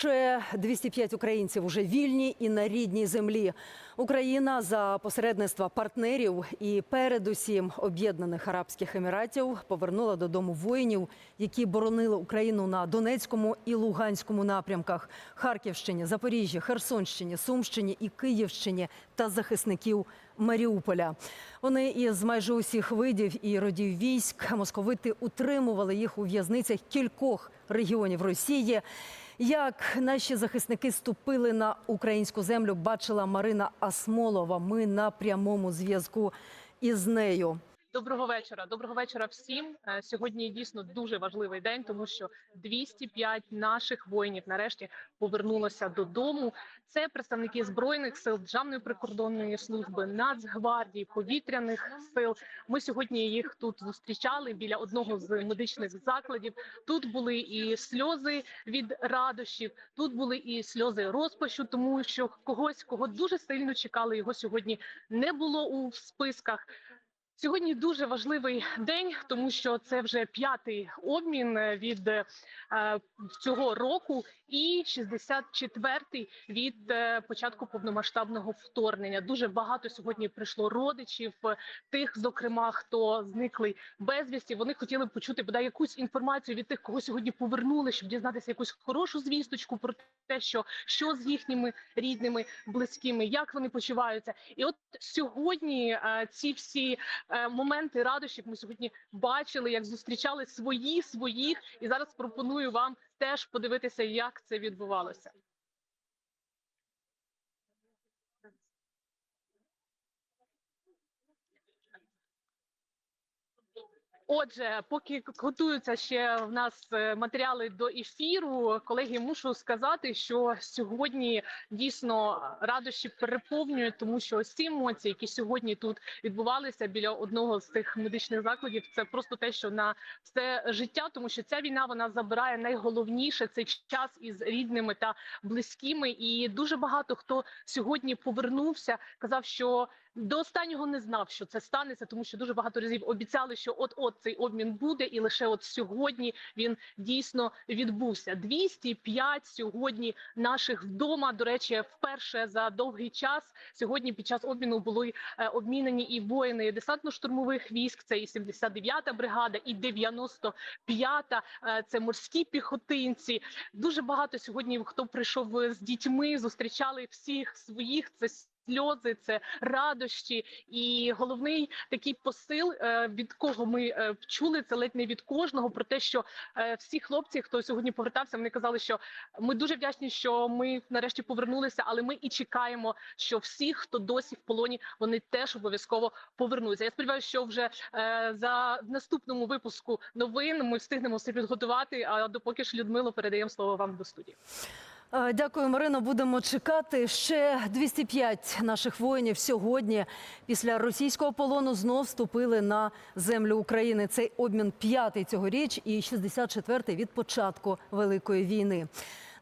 Ще 205 українців уже вільні і на рідній землі. Україна за посередництва партнерів і передусім об'єднаних арабських еміратів повернула додому воїнів, які боронили Україну на Донецькому і Луганському напрямках, Харківщині, Запоріжжі, Херсонщині, Сумщині і Київщині та захисників Маріуполя. Вони із майже усіх видів і родів військ московити утримували їх у в'язницях кількох регіонів Росії. Як наші захисники ступили на українську землю, бачила Марина Асмолова. Ми на прямому зв'язку із нею. Доброго вечора. Доброго вечора всім. Е, Сьогодні дійсно дуже важливий день, тому що 205 наших воїнів нарешті повернулося додому. Це представники збройних сил, Державної прикордонної служби, Нацгвардії, повітряних сил. Ми сьогодні їх тут зустрічали біля одного з медичних закладів. Тут були і сльози від радощів, тут були і сльози розпачу, тому що когось, кого дуже сильно чекали, його сьогодні не було у списках. Сьогодні дуже важливий день, тому що це вже п'ятий обмін е, від е, цього року, і 64-й від е, початку повномасштабного вторгнення. Дуже багато сьогодні прийшло родичів, тих, зокрема, хто зникли безвісті. Вони хотіли б почути бодай якусь інформацію від тих, кого сьогодні повернули, щоб дізнатися якусь хорошу звісточку про те, що, що з їхніми рідними, близькими, як вони почуваються. І от сьогодні ці всі моменти радощів ми сьогодні бачили, як зустрічали свої своїх, і зараз пропоную вам теж подивитися, як це відбувалося. Отже, поки готуються ще в нас е, матеріали до ефіру, колеги, мушу сказати, що сьогодні дійсно радощі переповнюють, тому що ось ці емоції, які сьогодні тут відбувалися біля одного з цих медичних закладів, це просто те, що на все життя, тому що ця війна вона забирає найголовніше цей час із рідними та близькими. І дуже багато хто сьогодні повернувся, казав, що до останнього не знав, що це станеться, тому що дуже багато разів обіцяли, що от от цей обмін буде, і лише от сьогодні він дійсно відбувся. 205 сьогодні наших вдома. До речі, вперше за довгий час сьогодні під час обміну були е, обмінені і воїни десантно-штурмових військ. Це і 79-та бригада, і 95-та, е, це морські піхотинці. Дуже багато сьогодні хто прийшов з дітьми, зустрічали всіх своїх. Це сльози, це радощі, і головний такий посил, е, від кого ми е, чули це ледь не від кожного, про те, що е, всі хлопці, хто сьогодні повертався, вони казали, що ми дуже вдячні, що ми нарешті повернулися, але ми і чекаємо, що всі, хто досі в полоні, вони теж обов'язково повернуться. Я сподіваюся, що вже за наступному випуску новин ми встигнемо все підготувати. А допоки ж Людмило передаємо слово вам до студії. Е, Дякую, Марино. Будемо чекати. Ще 205 наших воїнів сьогодні після російського полону знов вступили на землю України. Цей обмін п'ятий цьогоріч і 64-й від початку великої війни.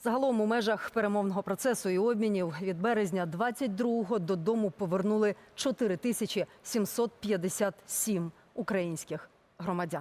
Загалом у межах перемовного процесу і обмінів від березня 22-го додому повернули 4757 українських громадян.